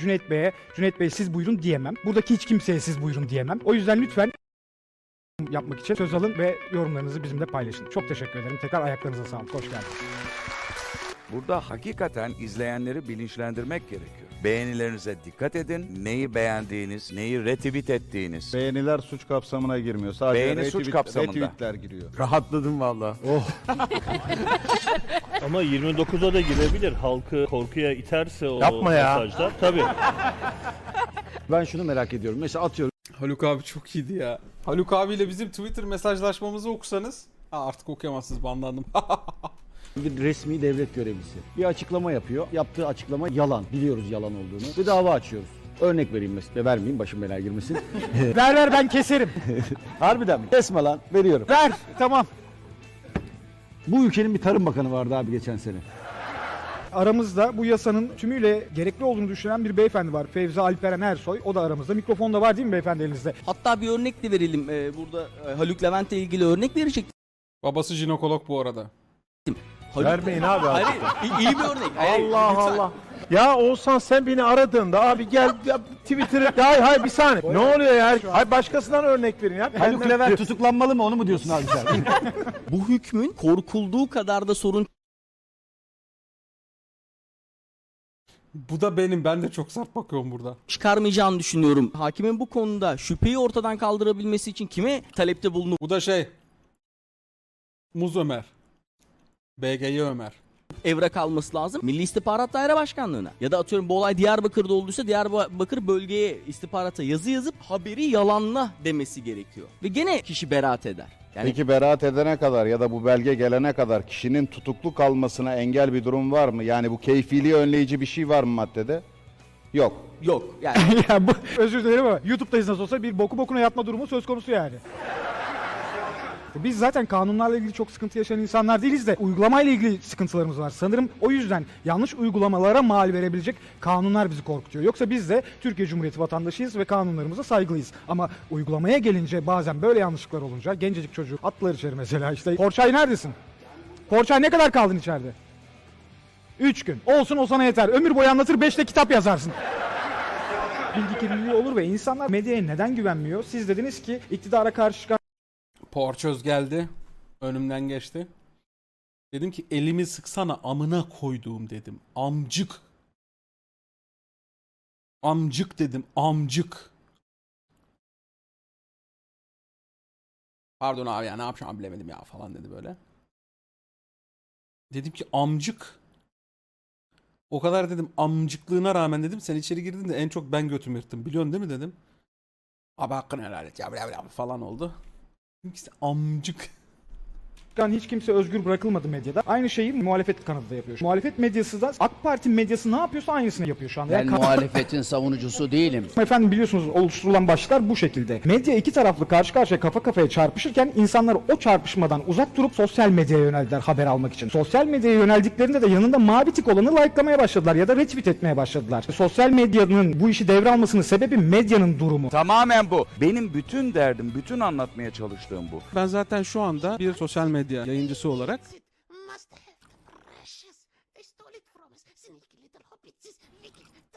Cüneyt Bey'e, Cüneyt Bey siz buyurun diyemem. Buradaki hiç kimseye siz buyurun diyemem. O yüzden lütfen yapmak için söz alın ve yorumlarınızı bizimle paylaşın. Çok teşekkür ederim. Tekrar ayaklarınıza sağlık. Hoş geldiniz. Burada hakikaten izleyenleri bilinçlendirmek gerekiyor. Beğenilerinize dikkat edin. Neyi beğendiğiniz, neyi retweet ettiğiniz. Beğeniler suç kapsamına girmiyor. Sadece Beğeni suç kapsamında. retweetler giriyor. Rahatladım valla. Ama 29'a da girebilir. Halkı korkuya iterse o Yapma ya. mesajlar. Tabii. Ben şunu merak ediyorum. Mesela atıyorum Haluk abi çok iyiydi ya. Haluk abiyle bizim Twitter mesajlaşmamızı okusanız. Ha, artık okuyamazsınız banlandım. bir resmi devlet görevlisi. Bir açıklama yapıyor. Yaptığı açıklama yalan. Biliyoruz yalan olduğunu. Ve dava açıyoruz. Örnek vereyim mesela. Vermeyeyim başım belaya girmesin. Ver ver ben keserim. Harbiden mi? Kesme lan. Veriyorum. ver. Tamam. Bu ülkenin bir tarım bakanı vardı abi geçen sene. Aramızda bu yasanın tümüyle gerekli olduğunu düşünen bir beyefendi var. Fevzi Alperen Ersoy. O da aramızda. Mikrofon da var değil mi beyefendi elinizde? Hatta bir örnek de verelim. Ee, burada e, Haluk Levent'le ilgili örnek verecektim. Babası jinekolog bu arada. Haluk... Vermeyin abi Hayır, artık. iyi, iyi bir örnek. Hayır, Allah lütfen. Allah. Ya Oğuzhan sen beni aradığında abi gel ya Twitter'ı hayır hayır bir saniye. Ne oluyor ya? Hayır başkasından örnek verin ya. Haluk Levent tutuklanmalı mı onu mu diyorsun abi sen? Bu hükmün korkulduğu kadar da sorun Bu da benim. Ben de çok sert bakıyorum burada. çıkarmayacağını düşünüyorum. Hakimin bu konuda şüpheyi ortadan kaldırabilmesi için kime talepte bulunup Bu da şey. Muz Ömer. BGY Ömer. evrak alması lazım? Milli İstihbarat Daire Başkanlığı'na. Ya da atıyorum bu olay Diyarbakır'da olduysa Diyarbakır bölgeye istihbarata yazı yazıp haberi yalanla demesi gerekiyor. Ve gene kişi beraat eder. Yani Peki beraat edene kadar ya da bu belge gelene kadar kişinin tutuklu kalmasına engel bir durum var mı? Yani bu keyfiliği önleyici bir şey var mı maddede? Yok. yok. Yani ya bu özür dilerim ama YouTube'dayız nasıl olsa bir boku bokuna yatma durumu söz konusu yani. Biz zaten kanunlarla ilgili çok sıkıntı yaşayan insanlar değiliz de uygulamayla ilgili sıkıntılarımız var. Sanırım o yüzden yanlış uygulamalara mal verebilecek kanunlar bizi korkutuyor. Yoksa biz de Türkiye Cumhuriyeti vatandaşıyız ve kanunlarımıza saygılıyız. Ama uygulamaya gelince bazen böyle yanlışlıklar olunca gencecik çocuğu attılar içeri mesela işte. Porçay neredesin? Porçay ne kadar kaldın içeride? Üç gün. Olsun o sana yeter. Ömür boyu anlatır beşte kitap yazarsın bilgi kirliliği olur ve insanlar medyaya neden güvenmiyor? Siz dediniz ki iktidara karşı çıkan Porçöz geldi. Önümden geçti. Dedim ki elimi sıksana amına koyduğum dedim. Amcık. Amcık dedim. Amcık. Pardon abi ya ne yapacağım bilemedim ya falan dedi böyle. Dedim ki amcık. O kadar dedim amcıklığına rağmen dedim sen içeri girdin de en çok ben götümü yırttım biliyorsun değil mi dedim. Abi hakkını helal et ya falan oldu. Dedim ki amcık. hiç kimse özgür bırakılmadı medyada. Aynı şeyi muhalefet kanadı da yapıyor. Muhalefet medyası da AK Parti medyası ne yapıyorsa aynısını yapıyor şu anda. Ben Yani muhalefetin savunucusu değilim. Efendim biliyorsunuz oluşturulan başlıklar bu şekilde. Medya iki taraflı karşı karşıya kafa kafaya çarpışırken insanlar o çarpışmadan uzak durup sosyal medyaya yöneldiler haber almak için. Sosyal medyaya yöneldiklerinde de yanında mavi tik olanı like'lamaya başladılar ya da retweet etmeye başladılar. Sosyal medyanın bu işi devralmasının sebebi medyanın durumu. Tamamen bu. Benim bütün derdim, bütün anlatmaya çalıştığım bu. Ben zaten şu anda bir sosyal medya yayıncısı olarak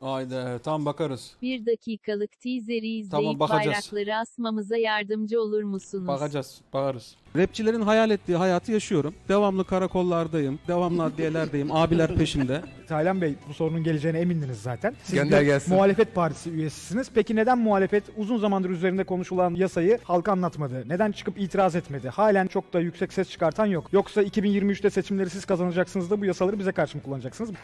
Haydi tam bakarız. Bir dakikalık teaser'i izleyip Tamam, bakacağız. bayrakları asmamıza yardımcı olur musunuz? Bakacağız, bakarız. rapçilerin hayal ettiği hayatı yaşıyorum. Devamlı karakollardayım, devamlı adliyelerdeyim, abiler peşimde. Taylan Bey bu sorunun geleceğine emindiniz zaten. Siz Gönder bir gelsin. muhalefet partisi üyesisiniz. Peki neden muhalefet uzun zamandır üzerinde konuşulan yasayı halka anlatmadı? Neden çıkıp itiraz etmedi? Halen çok da yüksek ses çıkartan yok. Yoksa 2023'te seçimleri siz kazanacaksınız da bu yasaları bize karşı mı kullanacaksınız?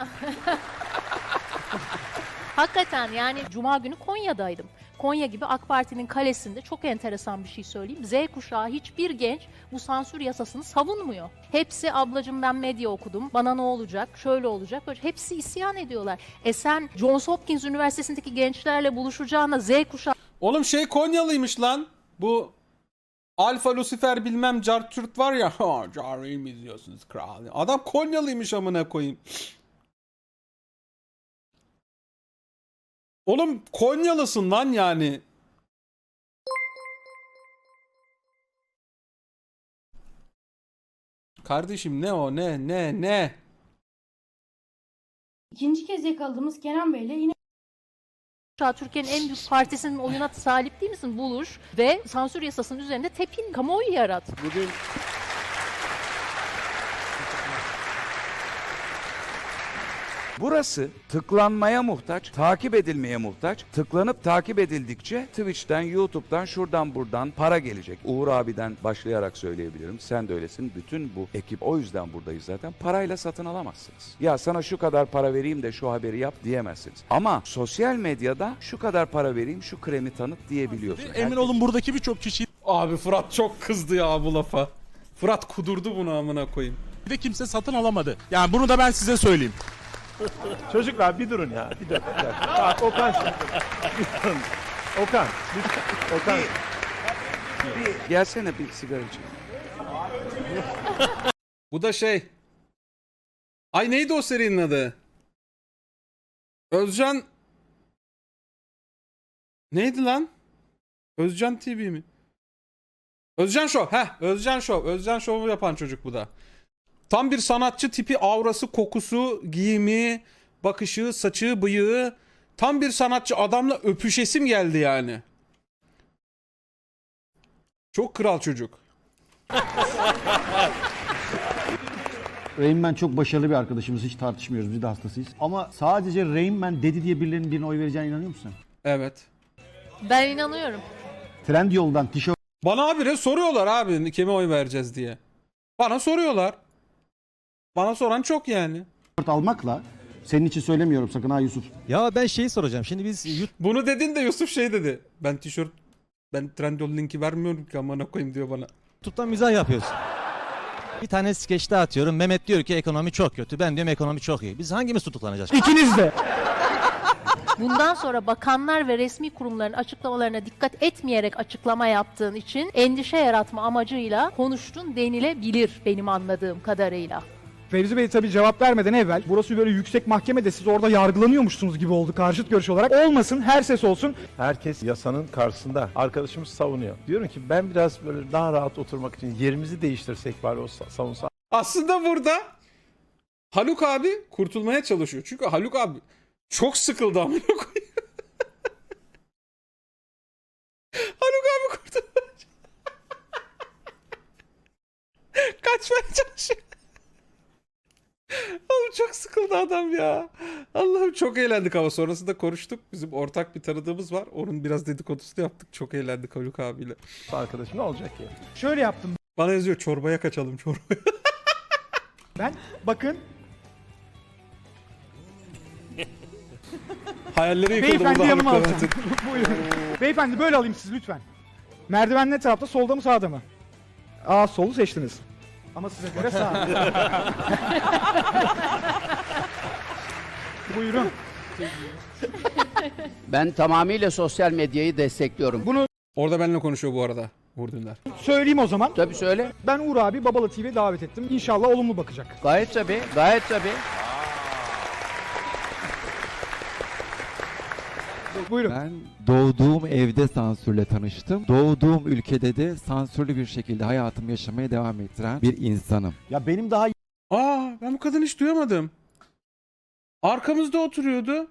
Hakikaten yani Cuma günü Konya'daydım. Konya gibi AK Parti'nin kalesinde çok enteresan bir şey söyleyeyim. Z kuşağı hiçbir genç bu sansür yasasını savunmuyor. Hepsi ablacım ben medya okudum. Bana ne olacak? Şöyle olacak. Böyle. Hepsi isyan ediyorlar. E sen Johns Hopkins Üniversitesi'ndeki gençlerle buluşacağına Z kuşağı Oğlum şey Konyalıymış lan. Bu Alfa Lucifer bilmem Cartürt var ya. Cartürt'ü mi izliyorsunuz kral? Adam Konyalıymış amına koyayım. Oğlum Konyalısın lan yani. Kardeşim ne o ne ne ne? İkinci kez yakaladığımız Kenan Bey'le yine Türkiye'nin en büyük partisinin oyuna sahip değil misin? Buluş ve sansür yasasının üzerinde tepin, kamuoyu yarat. Bugün Burası tıklanmaya muhtaç, takip edilmeye muhtaç. Tıklanıp takip edildikçe Twitch'ten, YouTube'dan, şuradan buradan para gelecek. Uğur abiden başlayarak söyleyebilirim. Sen de öylesin. Bütün bu ekip o yüzden buradayız zaten. Parayla satın alamazsınız. Ya sana şu kadar para vereyim de şu haberi yap diyemezsiniz. Ama sosyal medyada şu kadar para vereyim, şu kremi tanıt diyebiliyorsun. Emin olun buradaki birçok kişi Abi Fırat çok kızdı ya bu lafa. Fırat kudurdu bunu amına koyayım. Bir de kimse satın alamadı. Yani bunu da ben size söyleyeyim. Çocuklar bir durun ya. Bir dakika. bir dakika. Bak, Okan şimdi. Bir durun. Okan. lütfen. Okan. Gelsene bir sigara içelim. Bu da şey. Ay neydi o serinin adı? Özcan Neydi lan? Özcan TV mi? Özcan Show. Heh, Özcan Show. Özcan Show'u yapan çocuk bu da. Tam bir sanatçı tipi, aurası, kokusu, giyimi, bakışı, saçı, bıyığı. Tam bir sanatçı adamla öpüşesim geldi yani. Çok kral çocuk. Rain Man çok başarılı bir arkadaşımız. Hiç tartışmıyoruz. Biz de hastasıyız. Ama sadece Rain Man dedi diye birilerinin birine oy vereceğine inanıyor musun? Evet. Ben inanıyorum. Trendyol'dan tişört Bana habire soruyorlar abi kime oy vereceğiz diye. Bana soruyorlar. Bana soran çok yani. almakla senin için söylemiyorum sakın ha Yusuf. Ya ben şeyi soracağım. Şimdi biz Bunu dedin de Yusuf şey dedi. Ben tişört ben Trendyol linki vermiyorum ki amına koyayım diyor bana. YouTube'dan mizah yapıyoruz. Bir tane skeçte atıyorum. Mehmet diyor ki ekonomi çok kötü. Ben diyorum ekonomi çok iyi. Biz hangimiz tutuklanacağız? İkiniz de. Bundan sonra bakanlar ve resmi kurumların açıklamalarına dikkat etmeyerek açıklama yaptığın için endişe yaratma amacıyla konuştun denilebilir benim anladığım kadarıyla. Fevzi Bey tabii cevap vermeden evvel burası böyle yüksek mahkemede siz orada yargılanıyormuşsunuz gibi oldu karşıt görüş olarak. Olmasın her ses olsun. Herkes yasanın karşısında. Arkadaşımız savunuyor. Diyorum ki ben biraz böyle daha rahat oturmak için yerimizi değiştirsek bari o sa- savunsa. Aslında burada Haluk abi kurtulmaya çalışıyor. Çünkü Haluk abi çok sıkıldı amına koyayım. Haluk abi kurtulmaya Kaçmaya çalışıyor. Çok sıkıldı adam ya. Allah'ım çok eğlendik ama sonrasında konuştuk. Bizim ortak bir tanıdığımız var. Onun biraz dedikodusunu yaptık. Çok eğlendik Haluk abiyle. Arkadaşım ne olacak ya? Şöyle yaptım Bana yazıyor çorbaya kaçalım çorbaya. ben. Bakın Hayalleri yıkıldı beyefendi burada yanıma Haluk alacağım. Buyurun. Beyefendi böyle alayım sizi lütfen. Merdiven ne tarafta solda mı sağda mı? Aa solu seçtiniz. Ama size göre sağ. Buyurun. Ben tamamıyla sosyal medyayı destekliyorum. Bunu Orada benimle konuşuyor bu arada Uğur Dündar. söyleyeyim o zaman. Tabii söyle. Ben Uğur abi Babala TV'ye davet ettim. İnşallah olumlu bakacak. Gayet tabii. Gayet tabii. Buyurun. Ben doğduğum evde sansürle tanıştım. Doğduğum ülkede de sansürlü bir şekilde hayatımı yaşamaya devam ettiren bir insanım. Ya benim daha Aa ben bu kadını hiç duyamadım. Arkamızda oturuyordu.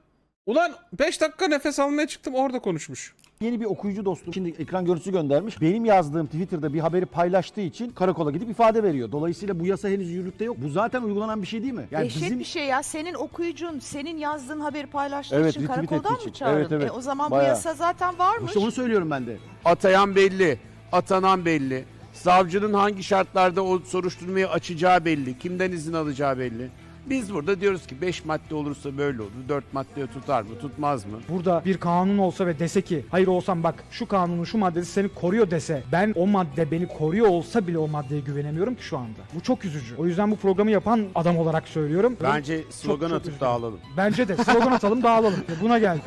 Ulan 5 dakika nefes almaya çıktım orada konuşmuş. yeni bir okuyucu dostum şimdi ekran görüntüsü göndermiş. Benim yazdığım Twitter'da bir haberi paylaştığı için karakola gidip ifade veriyor. Dolayısıyla bu yasa henüz yürürlükte yok. Bu zaten uygulanan bir şey değil mi? Yani Dehşet bizim bir şey ya. Senin okuyucun, senin yazdığın haberi paylaştığı Evet, için retweet karakoldan ettiği mı çağırdın? Evet, evet. E, o zaman Bayağı. bu yasa zaten varmış. işte onu söylüyorum ben de. Atayan belli, atanan belli. Savcının hangi şartlarda o soruşturmayı açacağı belli, kimden izin alacağı belli. Biz burada diyoruz ki 5 madde olursa böyle olur, 4 madde tutar mı, tutmaz mı? Burada bir kanun olsa ve dese ki hayır olsam bak şu kanunun şu maddesi seni koruyor dese ben o madde beni koruyor olsa bile o maddeye güvenemiyorum ki şu anda. Bu çok üzücü. O yüzden bu programı yapan adam olarak söylüyorum. Bence slogan çok atıp üzücü. dağılalım. Bence de slogan atalım dağılalım. Buna geldi.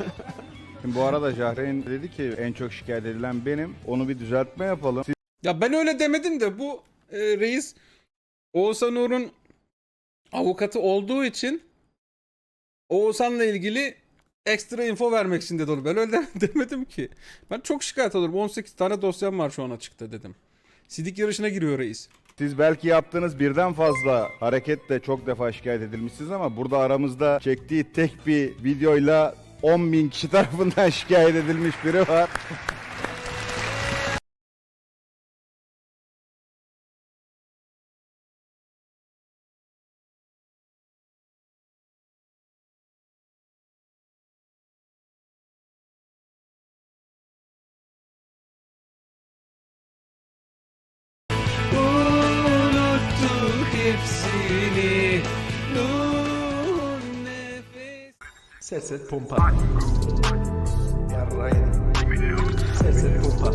Şimdi bu arada Jahreyn dedi ki en çok şikayet edilen benim. Onu bir düzeltme yapalım. Ya ben öyle demedim de bu e, reis Oğuzhan Uğur'un avukatı olduğu için Oğuzhan'la ilgili ekstra info vermek için dedi onu. Ben öyle demedim ki. Ben çok şikayet alırım. 18 tane dosyam var şu an açıkta dedim. Sidik yarışına giriyor reis. Siz belki yaptığınız birden fazla hareketle çok defa şikayet edilmişsiniz ama burada aramızda çektiği tek bir videoyla 10 bin kişi tarafından şikayet edilmiş biri var. Serset pompa. Yarrayın. Serset pompa.